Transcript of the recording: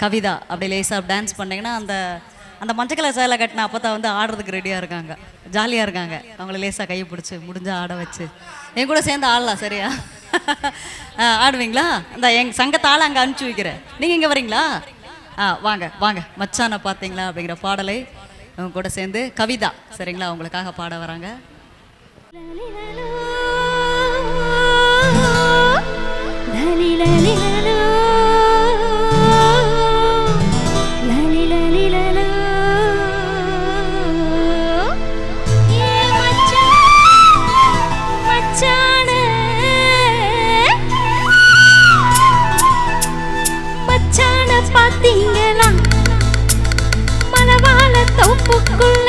கவிதா அப்படி லேசாக டான்ஸ் பண்ணிங்கன்னா அந்த அந்த மஞ்சள் கலர் சேலை கட்டின அப்போ தான் வந்து ஆடுறதுக்கு ரெடியாக இருக்காங்க ஜாலியாக இருக்காங்க அவங்கள லேசாக கையை பிடிச்சி முடிஞ்சா ஆட வச்சு என் கூட சேர்ந்து ஆடலாம் சரியா ஆடுவீங்களா இந்த எங்கள் சங்கத்தால் அங்கே அனுப்பிச்சி வைக்கிறேன் நீங்கள் இங்கே வரீங்களா ஆ வாங்க வாங்க மச்சானை பார்த்தீங்களா அப்படிங்கிற பாடலை அவங்க கூட சேர்ந்து கவிதா சரிங்களா அவங்களுக்காக பாட வராங்க லலி லலி 我勾